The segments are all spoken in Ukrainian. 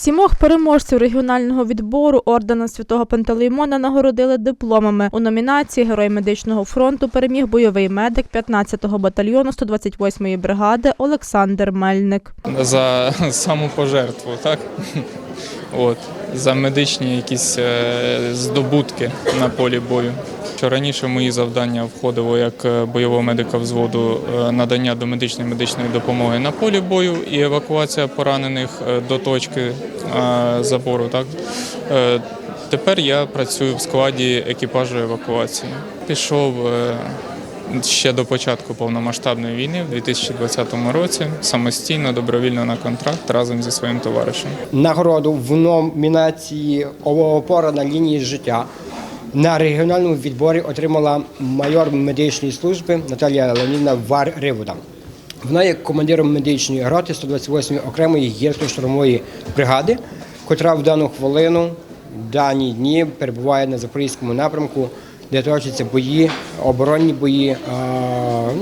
Сімох переможців регіонального відбору ордена святого Пантелеймона нагородили дипломами. У номінації Герой медичного фронту переміг бойовий медик 15-го батальйону 128-ї бригади Олександр Мельник. за самопожертву, так? От, за медичні якісь е, здобутки на полі бою. Що раніше мої завдання входило як е, бойового медика взводу е, надання домедичної медичної медичної допомоги на полі бою і евакуація поранених е, до точки забору. Так? Тепер я працюю в складі екіпажу евакуації. Пішов ще до початку повномасштабної війни в 2020 році самостійно, добровільно на контракт разом зі своїм товаришем. нагороду в номінації опора на лінії життя. На регіональному відборі отримала майор медичної служби Наталія Леонідна Вар-Ривода. Вона є командиром медичної роти 128-ї окремої гірсько-штурмової бригади, котра в дану хвилину, в дані дні перебуває на запорізькому напрямку, де точаться бої, оборонні бої,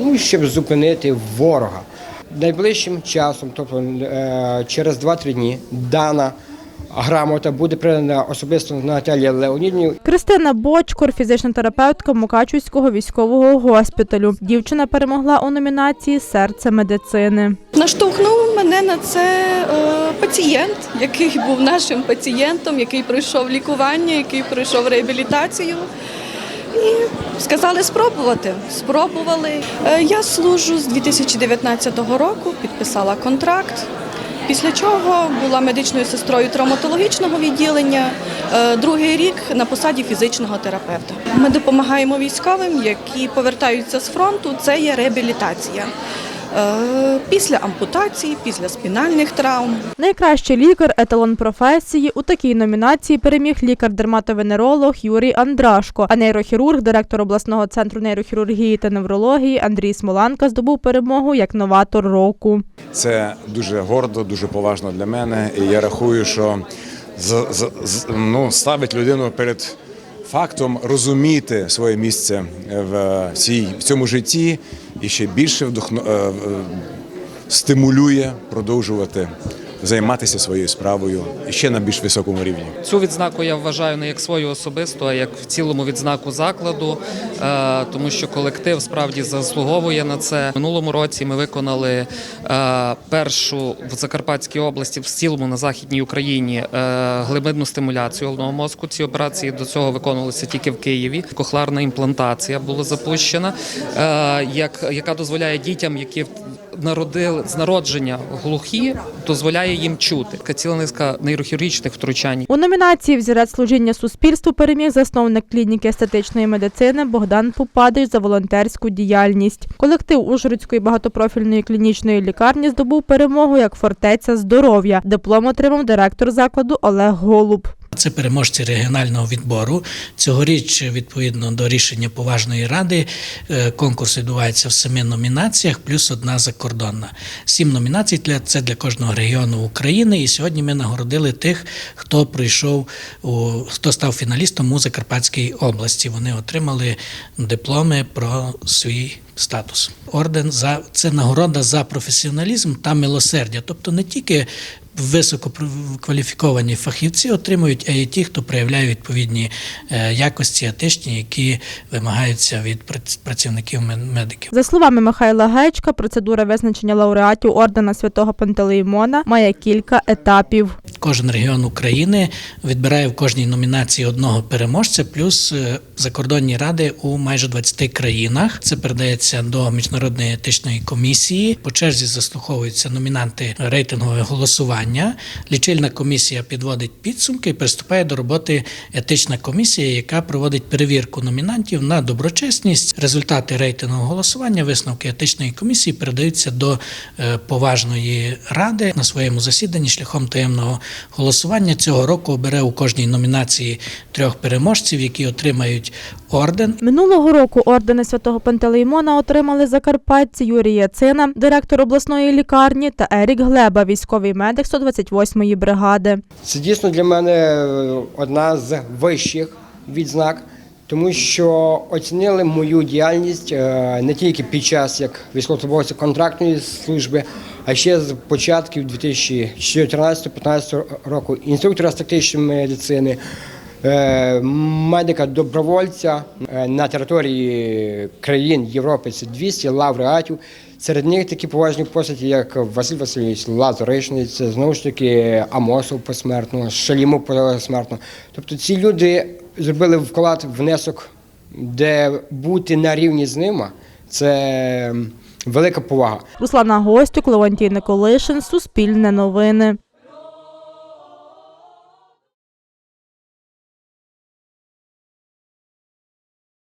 ну, щоб зупинити ворога. Найближчим часом, тобто е, через 2-3 дні, дана грамота буде передана особисто Наталії Леонідні Кристина Бочкор, фізична терапевтка Мукачівського військового госпіталю. Дівчина перемогла у номінації Серце медицини. Наштовхнув мене на це е, пацієнт, який був нашим пацієнтом, який пройшов лікування, який пройшов реабілітацію. І сказали спробувати. Спробували. Е, я служу з 2019 року, підписала контракт. Після чого була медичною сестрою травматологічного відділення, е, другий рік на посаді фізичного терапевта. Ми допомагаємо військовим, які повертаються з фронту. Це є реабілітація. Е, Після ампутації, після спінальних травм. Найкращий лікар еталон професії у такій номінації переміг лікар-дерматовенеролог Юрій Андрашко, а нейрохірург, директор обласного центру нейрохірургії та неврології Андрій Смоланка здобув перемогу як новатор року. Це дуже гордо, дуже поважно для мене. І я рахую, що з, з, з- ну, ставить людину перед фактом розуміти своє місце в, цій, в цьому житті і ще більше вдохну, е, е, стимулює продовжувати займатися своєю справою ще на більш високому рівні. Цю відзнаку я вважаю не як свою особисту, а як в цілому відзнаку закладу, е, тому що колектив справді заслуговує на це. Минулому році ми виконали е, першу в Закарпатській області, в цілому на західній Україні е, глибинну стимуляцію головного мозку. Ці операції до цього виконувалися тільки в Києві. Кохларна імплантація була запущена, як, яка дозволяє дітям, які народили з народження глухі, дозволяє їм чути. Ціла низка нейрохірургічних втручань. У номінації Взірець служіння суспільству переміг засновник клініки естетичної медицини Богдан Пупадич за волонтерську діяльність. Колектив Ужгородської багатопрофільної клінічної лікарні здобув перемогу як фортеця здоров'я. Диплом отримав директор закладу Олег Голуб. Це переможці регіонального відбору. Цьогоріч, відповідно до рішення поважної ради, е, конкурс відбувається в семи номінаціях, плюс одна закордонна. Сім номінацій для це для кожного регіону України. І сьогодні ми нагородили тих, хто прийшов у хто став фіналістом у Закарпатській області. Вони отримали дипломи про свій. Статус орден за це нагорода за професіоналізм та милосердя, тобто не тільки висококваліфіковані фахівці отримують, а і ті, хто проявляє відповідні е, якості етичні, які вимагаються від прац- працівників медиків. За словами Михайла Гечка, процедура визначення лауреатів ордена святого Пантелеймона має кілька етапів. Кожен регіон України відбирає в кожній номінації одного переможця, плюс е, закордонні ради у майже 20 країнах. Це передається до міжнародної етичної комісії. По черзі заслуховуються номінанти рейтингового голосування. Лічильна комісія підводить підсумки і приступає до роботи етична комісія, яка проводить перевірку номінантів на доброчесність. Результати рейтингового голосування, висновки етичної комісії передаються до е, поважної ради на своєму засіданні шляхом таємного голосування. Цього року обере у кожній номінації трьох переможців, які отримають орден. Минулого року ордени святого Пантелеймона отримали закарпатці Юрій Яцина, директор обласної лікарні, та Ерік Глеба, військовий медик 128-ї бригади. Це дійсно для мене е, одна з вищих відзнак, тому що оцінили мою діяльність е, не тільки під час як військовослужбовця контрактної служби, а ще з початків 2014-2015 року інструктора з тактичної медицини, е, медика-добровольця е, на території країн Європи це 200 лауреатів. Серед них такі поважні постаті, як Василь Васильович Лазаришний, це знову ж таки Амосов посмертно, Шалімов посмертно. Тобто ці люди зробили вклад, внесок, де бути на рівні з ними це велика повага. Руслана Гостюк, Леонтій Николишин, Суспільне новини.